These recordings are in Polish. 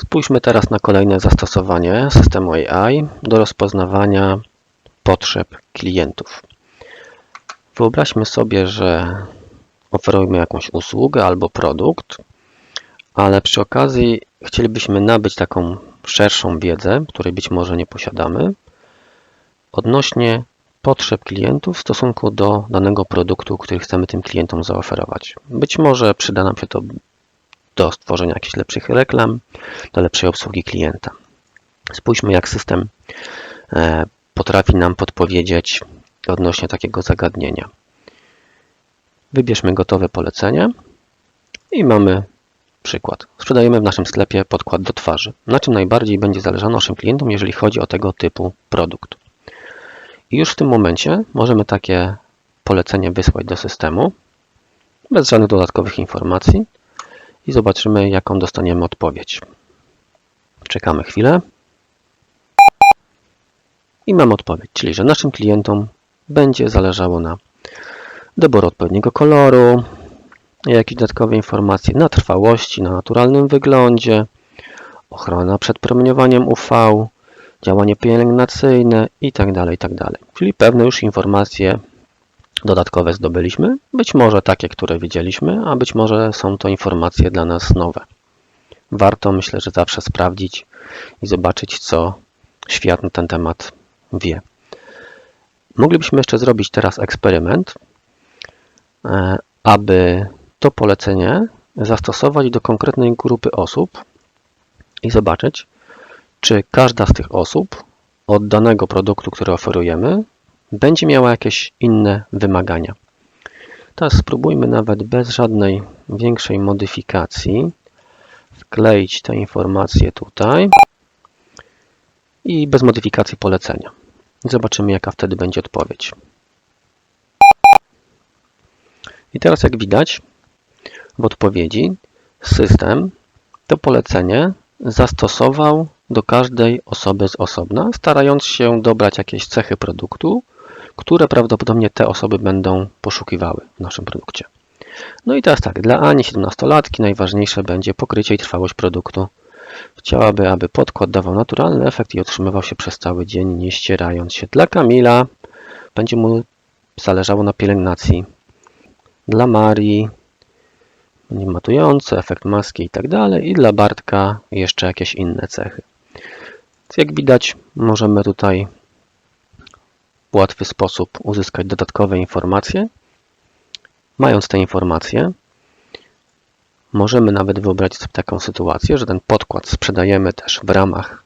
Spójrzmy teraz na kolejne zastosowanie systemu AI do rozpoznawania potrzeb klientów. Wyobraźmy sobie, że oferujemy jakąś usługę albo produkt, ale przy okazji chcielibyśmy nabyć taką szerszą wiedzę, której być może nie posiadamy, odnośnie potrzeb klientów w stosunku do danego produktu, który chcemy tym klientom zaoferować. Być może przyda nam się to do stworzenia jakichś lepszych reklam, do lepszej obsługi klienta. Spójrzmy, jak system e, potrafi nam podpowiedzieć odnośnie takiego zagadnienia. Wybierzmy gotowe polecenie i mamy przykład. Sprzedajemy w naszym sklepie podkład do twarzy. Na czym najbardziej będzie zależało naszym klientom, jeżeli chodzi o tego typu produkt. I już w tym momencie możemy takie polecenie wysłać do systemu bez żadnych dodatkowych informacji i zobaczymy, jaką dostaniemy odpowiedź. Czekamy chwilę i mam odpowiedź, czyli że naszym klientom będzie zależało na doboru odpowiedniego koloru, jakieś dodatkowe informacje na trwałości, na naturalnym wyglądzie, ochrona przed promieniowaniem UV, działanie pielęgnacyjne itd., itd. Czyli pewne już informacje dodatkowe zdobyliśmy, być może takie, które wiedzieliśmy, a być może są to informacje dla nas nowe. Warto, myślę, że zawsze sprawdzić i zobaczyć, co świat na ten temat wie. Moglibyśmy jeszcze zrobić teraz eksperyment, e, aby to polecenie zastosować do konkretnej grupy osób i zobaczyć, czy każda z tych osób od danego produktu, który oferujemy, będzie miała jakieś inne wymagania. Teraz spróbujmy nawet bez żadnej większej modyfikacji wkleić te informacje tutaj i bez modyfikacji polecenia. Zobaczymy, jaka wtedy będzie odpowiedź. I teraz, jak widać, w odpowiedzi system to polecenie zastosował do każdej osoby z osobna, starając się dobrać jakieś cechy produktu, które prawdopodobnie te osoby będą poszukiwały w naszym produkcie. No i teraz tak, dla Ani 17-latki najważniejsze będzie pokrycie i trwałość produktu. Chciałaby, aby podkład dawał naturalny efekt i otrzymywał się przez cały dzień, nie ścierając się. Dla Kamila będzie mu zależało na pielęgnacji. Dla Marii będzie matujący, efekt maski i tak dalej. I dla Bartka jeszcze jakieś inne cechy. Jak widać, możemy tutaj łatwy sposób uzyskać dodatkowe informacje. Mając te informacje, możemy nawet wyobrazić sobie taką sytuację, że ten podkład sprzedajemy też w ramach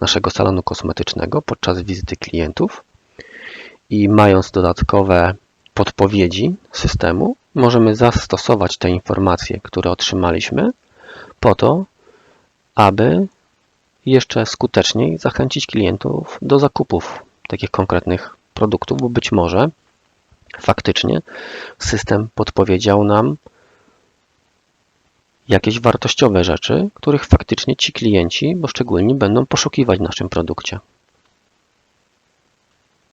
naszego salonu kosmetycznego podczas wizyty klientów i mając dodatkowe podpowiedzi systemu, możemy zastosować te informacje, które otrzymaliśmy po to, aby jeszcze skuteczniej zachęcić klientów do zakupów takich konkretnych produktów, bo być może faktycznie system podpowiedział nam jakieś wartościowe rzeczy, których faktycznie ci klienci, bo szczególni, będą poszukiwać w naszym produkcie.